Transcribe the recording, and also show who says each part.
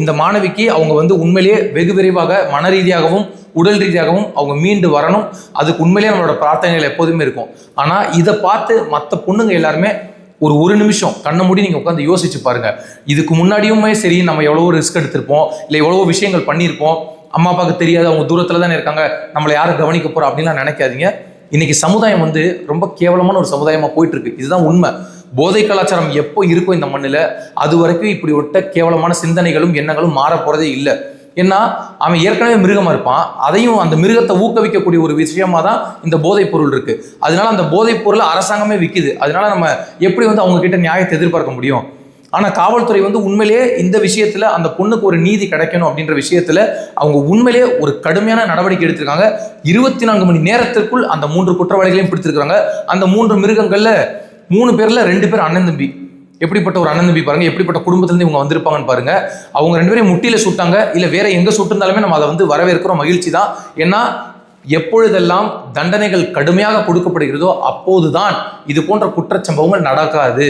Speaker 1: இந்த மாணவிக்கு அவங்க வந்து உண்மையிலேயே வெகு விரைவாக மன ரீதியாகவும் உடல் ரீதியாகவும் அவங்க மீண்டு வரணும். அதுக்கு உண்மையிலேயே நம்மளோட பிரார்த்தனைகள் எப்போதுமே இருக்கும். ஆனால் இதை பார்த்து மற்ற பொண்ணுங்க எல்லாருமே ஒரு ஒரு நிமிஷம் கண்ணை மூடி நீங்கள் உட்காந்து யோசிச்சு பாருங்க. இதுக்கு முன்னாடியுமே சரி நம்ம எவ்வளோ ரிஸ்க் எடுத்திருப்போம் இல்லை எவ்வளவோ விஷயங்கள் பண்ணியிருப்போம். அம்மா அப்பாவுக்கு தெரியாது அவங்க தூரத்தில் தானே இருக்காங்க நம்மளை யாரும் கவனிக்க போகிறோம் அப்படின்லாம் நினைக்காதீங்க. இன்னைக்கு சமுதாயம் வந்து ரொம்ப கேவலமான ஒரு சமுதாயமாக போயிட்டு இருக்கு. இதுதான் உண்மை. போதை கலாச்சாரம் எப்போ இருக்கும் இந்த மண்ணில் அது வரைக்கும் இப்படி ஒட்ட கேவலமான சிந்தனைகளும் எண்ணங்களும் மாற போகிறதே இல்லை. ஏன்னா அவன் ஏற்கனவே மிருகமாக இருப்பான். அதையும் அந்த மிருகத்தை ஊக்குவிக்கக்கூடிய ஒரு விஷயமா தான் இந்த போதைப் பொருள் இருக்கு. அதனால அந்த போதைப் பொருளை அரசாங்கமே விற்கிது அதனால நம்ம எப்படி வந்து அவங்க கிட்ட நியாயத்தை எதிர்பார்க்க முடியும்? ஆனால் காவல்துறை வந்து உண்மையிலேயே இந்த விஷயத்துல அந்த பொண்ணுக்கு ஒரு நீதி கிடைக்கணும் அப்படின்ற விஷயத்துல அவங்க உண்மையிலேயே ஒரு கடுமையான நடவடிக்கை எடுத்திருக்காங்க. இருபத்தி நான்கு மணி நேரத்திற்குள் அந்த மூன்று குற்றவாளிகளையும் பிடித்திருக்கிறாங்க அந்த மூன்று மிருகங்கள்ல மூணு பேர்ல ரெண்டு பேர் அண்ணன் தம்பி. எப்படிப்பட்ட ஒரு அண்ணன் தம்பி பாருங்க எப்படிப்பட்ட குடும்பத்திலேருந்து இவங்க வந்திருப்பாங்கன்னு பாருங்க. அவங்க ரெண்டு பேரும் முட்டியில சுட்டாங்க இல்ல வேற எங்க சுட்டிருந்தாலுமே நம்ம அதை வந்து வரவேற்கிறோம் மகிழ்ச்சி தான். ஏன்னா எப்பொழுதெல்லாம் தண்டனைகள் கடுமையாக கொடுக்கப்படுகிறதோ அப்போதுதான் இது போன்ற குற்றச்சம்பவங்கள் நடக்காது.